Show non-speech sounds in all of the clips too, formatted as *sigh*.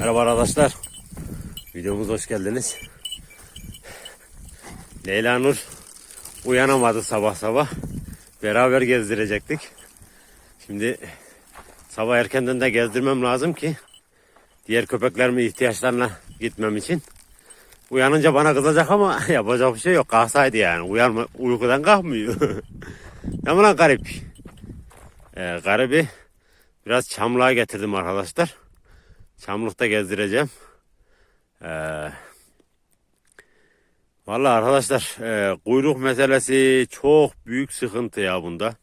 Merhaba arkadaşlar. Videomuza hoş geldiniz. Leyla Nur uyanamadı sabah sabah. Beraber gezdirecektik. Şimdi sabah erkenden de gezdirmem lazım ki diğer köpeklerimin ihtiyaçlarına gitmem için. Uyanınca bana kızacak ama *laughs* yapacak bir şey yok. Kalksaydı yani. Uyanma, uykudan kalkmıyor. *laughs* ne lan garip. Ee, garibi biraz çamlığa getirdim arkadaşlar. Çamlıkta gezdireceğim. Ee, Vallahi arkadaşlar e, kuyruk meselesi çok büyük sıkıntı ya bunda.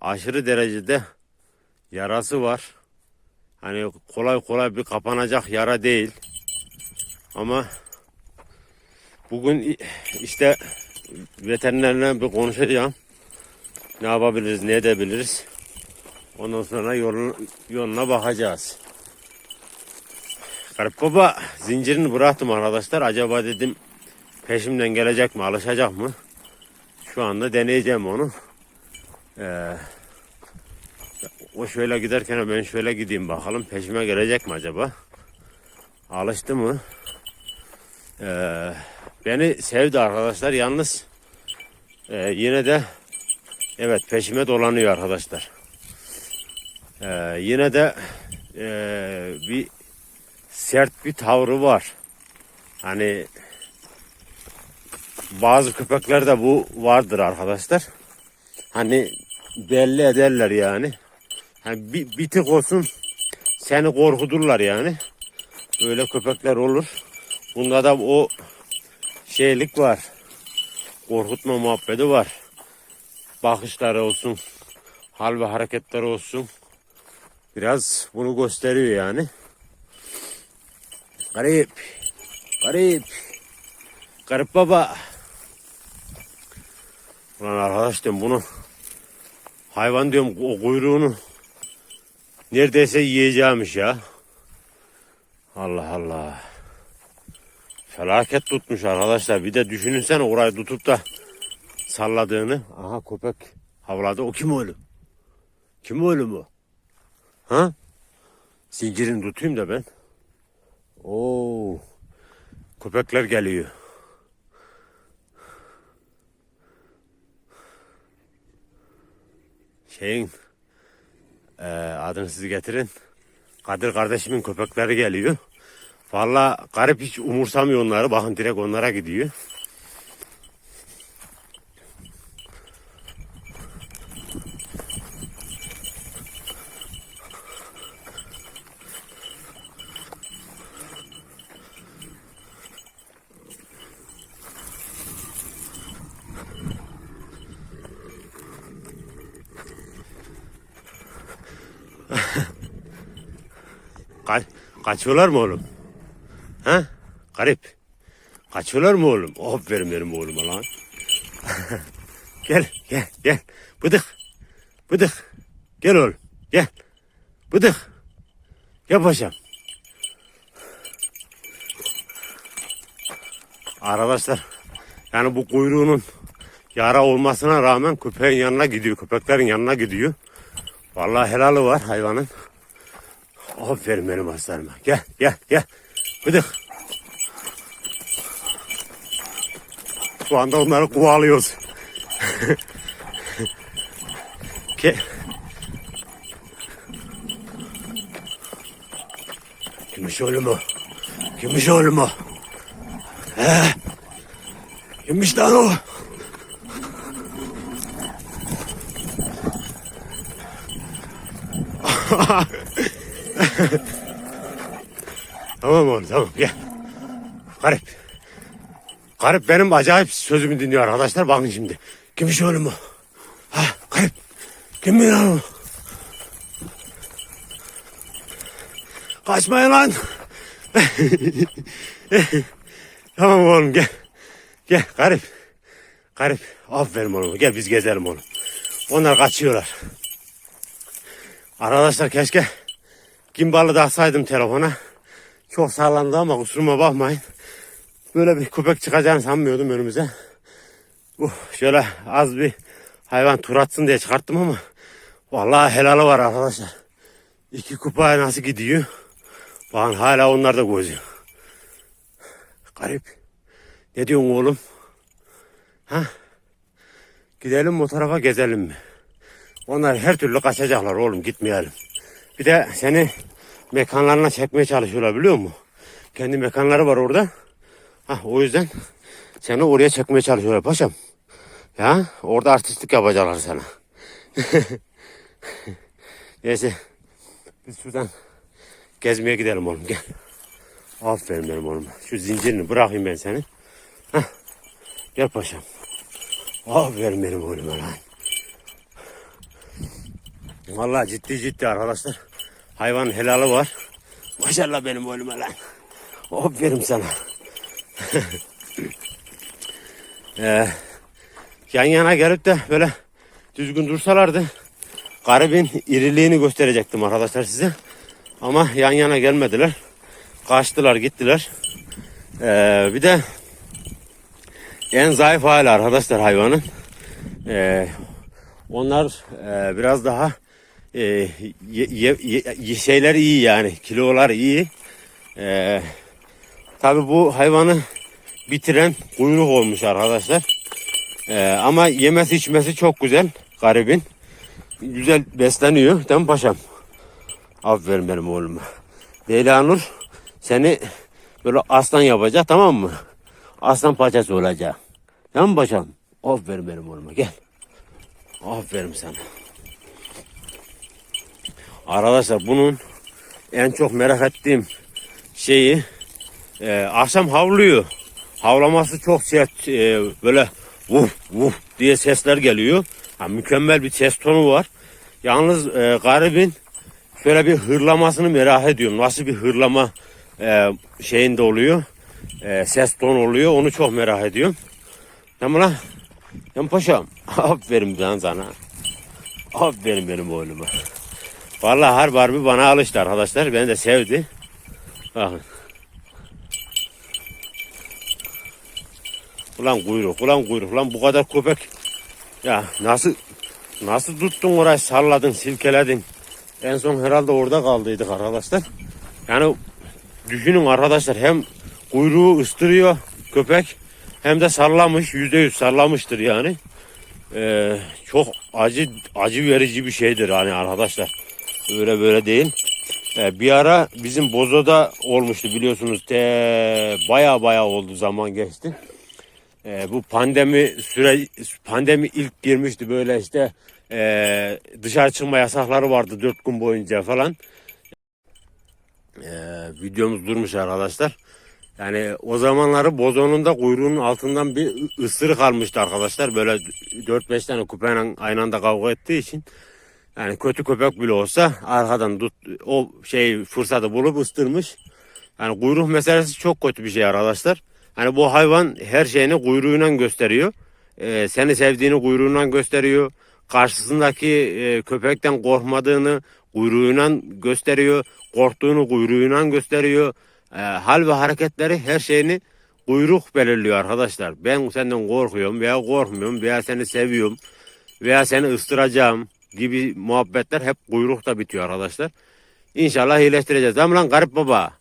Aşırı derecede yarası var. Hani kolay kolay bir kapanacak yara değil. Ama bugün işte veterinerle bir konuşacağım. Ne yapabiliriz, ne edebiliriz. Ondan sonra yolun, yoluna bakacağız. Garip baba zincirini bıraktım arkadaşlar. Acaba dedim peşimden gelecek mi, alışacak mı? Şu anda deneyeceğim onu. Ee, o şöyle giderken ben şöyle gideyim bakalım. Peşime gelecek mi acaba? Alıştı mı? Ee, beni sevdi arkadaşlar. Yalnız e, yine de evet peşime dolanıyor arkadaşlar. Ee, yine de e, bir sert bir tavrı var. Hani bazı köpeklerde bu vardır arkadaşlar. Hani belli ederler yani. Hani bir, bir tık olsun seni korkuturlar yani. Öyle köpekler olur. Bunda da o şeylik var. Korkutma muhabbeti var. Bakışları olsun, hal ve hareketleri olsun. Biraz bunu gösteriyor yani. Garip. Garip. Garip baba. Ulan arkadaş diyorum bunu hayvan diyorum o kuyruğunu neredeyse yiyeceğimiş ya. Allah Allah. Felaket tutmuş arkadaşlar. Bir de düşününsene orayı tutup da salladığını. Aha köpek havladı. O kim oğlum? Kim oğlum o? Ha? Zincirini tutayım da ben. Oo. Köpekler geliyor. Şeyin eee adını siz getirin. Kadir kardeşimin köpekleri geliyor. Valla garip hiç umursamıyor onları. Bakın direkt onlara gidiyor. Ka kaçıyorlar mı oğlum? Ha? Garip. Kaçıyorlar mı oğlum? Aferin benim oğluma lan. *laughs* gel, gel, gel. Bıdık. Bıdık. Gel oğlum. Gel. Bıdık. Gel paşam. Arkadaşlar yani bu kuyruğunun yara olmasına rağmen köpeğin yanına gidiyor. Köpeklerin yanına gidiyor. Vallahi helalı var hayvanın. Aferin benim aslanıma. Gel gel gel. Bıdık. Şu anda onları kovalıyoruz. *laughs* Gel. Kimmiş oğlum o? Kimmiş oğlum o? He? Kimmiş lan o? *laughs* *laughs* Tamam oğlum tamam gel. Garip. Garip benim acayip sözümü dinliyor arkadaşlar. Bakın şimdi. Kimmiş oğlum o? Ha garip. Kim mi lan o? Kaçmayın lan. *laughs* tamam oğlum gel. Gel garip. Garip. Aferin oğlum. Gel biz gezelim oğlum. Onlar kaçıyorlar. Arkadaşlar keşke gimbalı da alsaydım telefona. Çok sağlandı ama kusuruma bakmayın. Böyle bir köpek çıkacağını sanmıyordum önümüze. Bu şöyle az bir hayvan tur atsın diye çıkarttım ama vallahi helalı var arkadaşlar. İki kupaya nasıl gidiyor? Bakın hala onlar da gözüyor. Garip. Ne diyorsun oğlum? Ha? Gidelim mi o tarafa gezelim mi? Onlar her türlü kaçacaklar oğlum gitmeyelim. Bir de seni mekanlarına çekmeye çalışıyorlar biliyor musun? Kendi mekanları var orada. Ha, o yüzden seni oraya çekmeye çalışıyorlar paşam. Ya orada artistlik yapacaklar sana. *laughs* Neyse biz şuradan gezmeye gidelim oğlum gel. Aferin benim oğlum. Şu zincirini bırakayım ben seni. Hah. Gel paşam. Aferin benim oğluma lan. Vallahi ciddi ciddi arkadaşlar. Hayvan helalı var. Maşallah benim oğluma lan. Aferin sana. *laughs* ee, yan yana gelip de böyle düzgün dursalardı garibin iriliğini gösterecektim arkadaşlar size. Ama yan yana gelmediler. Kaçtılar gittiler. Ee, bir de en zayıf hali arkadaşlar hayvanın. Ee, onlar e, biraz daha e, ye, ye, şeyler iyi yani kilolar iyi. Ee, Tabi bu hayvanı bitiren kuyruk olmuş arkadaşlar. Ee, ama yemesi içmesi çok güzel garibin. Güzel besleniyor değil mi paşam? Aferin benim oğluma. Leyla Nur seni böyle aslan yapacak tamam mı? Aslan parçası olacak. Tamam mı paşam? Aferin benim oğluma gel. Aferin sana. Arkadaşlar bunun en çok merak ettiğim şeyi e, akşam havlıyor. Havlaması çok sert e, böyle vuf vuf diye sesler geliyor. Ha, mükemmel bir ses tonu var. Yalnız e, garibin şöyle bir hırlamasını merak ediyorum. Nasıl bir hırlama e, şeyinde oluyor. E, ses tonu oluyor. Onu çok merak ediyorum. Tamam lan. Yan paşam. *laughs* Aferin ben sana. Aferin benim oğluma. Vallahi her barbi bana alıştı arkadaşlar. Beni de sevdi. Bakın. Ulan kuyruk, ulan kuyruk, ulan bu kadar köpek. Ya nasıl nasıl tuttun orayı salladın, silkeledin. En son herhalde orada kaldıydık arkadaşlar. Yani düşünün arkadaşlar hem kuyruğu ıstırıyor köpek hem de sallamış, yüzde yüz sallamıştır yani. Ee, çok acı acı verici bir şeydir hani arkadaşlar. Öyle böyle değil. Ee, bir ara bizim Bozo'da olmuştu biliyorsunuz. Te, baya baya oldu zaman geçti. Ee, bu pandemi süre pandemi ilk girmişti böyle işte ee, dışarı çıkma yasakları vardı dört gün boyunca falan. Ee, videomuz durmuş arkadaşlar. Yani o zamanları bozonun da kuyruğunun altından bir ısırık almıştı arkadaşlar. Böyle 4-5 tane köpeğin aynı anda kavga ettiği için. Yani kötü köpek bile olsa arkadan tut, o şey fırsatı bulup ıstırmış. Yani kuyruk meselesi çok kötü bir şey arkadaşlar. Hani bu hayvan her şeyini kuyruğuyla gösteriyor. Ee, seni sevdiğini kuyruğuyla gösteriyor. Karşısındaki e, köpekten korkmadığını kuyruğuyla gösteriyor. Korktuğunu kuyruğuyla gösteriyor. Ee, hal ve hareketleri her şeyini kuyruk belirliyor arkadaşlar. Ben senden korkuyorum veya korkmuyorum veya seni seviyorum veya seni ıstıracağım gibi muhabbetler hep kuyrukta bitiyor arkadaşlar. İnşallah iyileştireceğiz. Tamam lan garip baba.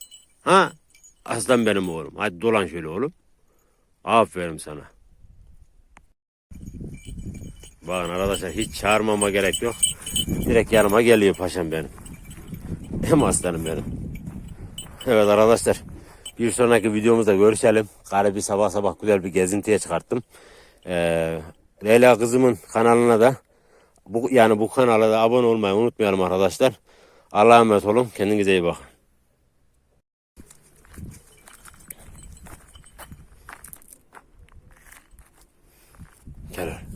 Ha? Aslan benim oğlum. Hadi dolan şöyle oğlum. Aferin sana. Bakın arkadaşlar hiç çağırmama gerek yok. Direkt yanıma geliyor paşam benim. Hem aslanım benim. Evet arkadaşlar. Bir sonraki videomuzda görüşelim. Garibi sabah sabah güzel bir gezintiye çıkarttım. Ee, Leyla kızımın kanalına da bu yani bu kanala da abone olmayı unutmayalım arkadaşlar. Allah'a emanet olun. Kendinize iyi bakın. Gel.